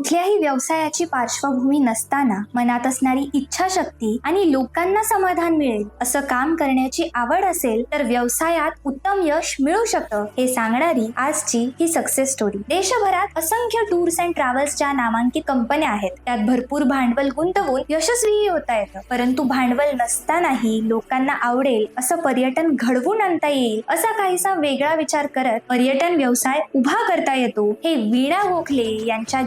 कुठल्याही व्यवसायाची पार्श्वभूमी नसताना मनात असणारी इच्छाशक्ती आणि लोकांना समाधान मिळेल असं काम करण्याची आवड असेल तर व्यवसायात उत्तम यश मिळू शकतं हे सांगणारी आजची ही सक्सेस स्टोरी देशभरात असंख्य टूर्स अँड ट्रॅव्हल्सच्या नामांकित कंपन्या आहेत त्यात भरपूर भांडवल गुंतवून यशस्वीही होता येतं. परंतु भांडवल नसतानाही लोकांना आवडेल असं पर्यटन घडवून आणता येईल असा काहीसा वेगळा विचार करत पर्यटन व्यवसाय उभा करता येतो हे वीणा गोखले यांच्या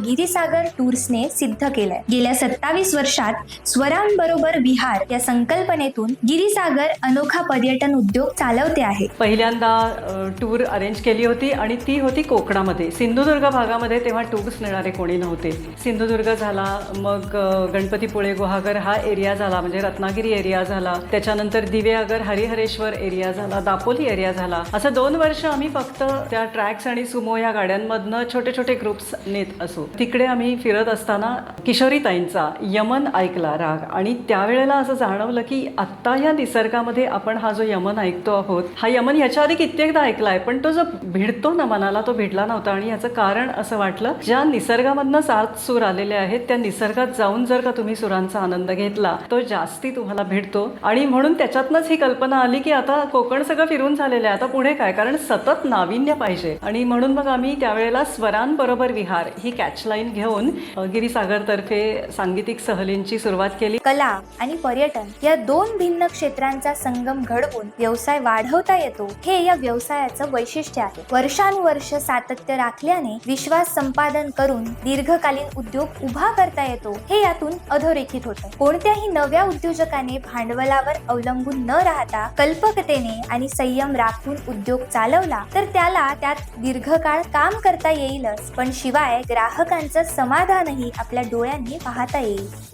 सागर टूर्सने सिद्ध केलंय. गेल्या सत्तावीस वर्षात स्वरांबरोबर विहार या संकल्पनेतून गिरीसागर अनोखा पर्यटन उद्योग चालवते आहे. पहिल्यांदा टूर अरेंज केली होती आणि ती होती कोकणामध्ये. सिंधुदुर्ग भागामध्ये तेव्हा टूर्स नेणारे कोणी नव्हते. सिंधुदुर्ग झाला मग गणपतीपुळे गुहागर हा एरिया झाला म्हणजे रत्नागिरी एरिया झाला. त्याच्यानंतर दिवेआगर हरिहरेश्वर एरिया झाला दापोली एरिया झाला. असं दोन वर्ष आम्ही फक्त त्या ट्रॅक्स आणि सुमो या गाड्यांमधनं छोटे छोटे ग्रुप्स नेत असो. तिकडे आम्ही फिरत असताना किशोरीताईंचा यमन ऐकला राग. आणि त्यावेळेला असं जाणवलं की आत्ता या निसर्गामध्ये आपण हा जो यमन ऐकतो आहोत हा यमन याच्या आधी कित्येकदा ऐकलाय पण तो जो भिडतो ना मनाला तो भिडला नव्हता. आणि याचं कारण असं वाटलं ज्या निसर्गामधनं सात सूर आलेले आहेत त्या निसर्गात जाऊन जर का तुम्ही सुरांचा आनंद घेतला तो जास्ती तुम्हाला भिडतो. आणि म्हणून त्याच्यातनंच ही कल्पना आली की आता कोकण सगळं फिरून झालेलं आहे. आता पुढे काय? कारण सतत नाविन्य पाहिजे. आणि म्हणून मग आम्ही त्यावेळेला स्वरांबरोबर विहार ही कॅचलाईन घेऊन गिरीसागरतर्फे सांगीतिक सहलींची सुरुवात केली. कला आणि पर्यटन या दोन भिन्न क्षेत्रांचा संगम घडवून व्यवसाय वाढवता येतो. हे या व्यवसायाचं वैशिष्ट्य आहे. वर्षानुवर्ष सातत्य राखल्याने विश्वास संपादन करून दीर्घकालीन उद्योग उभा करता येतो. हे यातून अधोरेखित होतं. कोणत्याही नव्या उद्योजकाने भांडवलावर अवलंबून न राहता कल्पकतेने आणि संयम राखून उद्योग चालवला तर त्याला त्यात दीर्घकाळ काम करता येईलच. पण शिवाय ग्राहकांचं समाधानही आपल्या डोळ्यांनी पाहता येईल.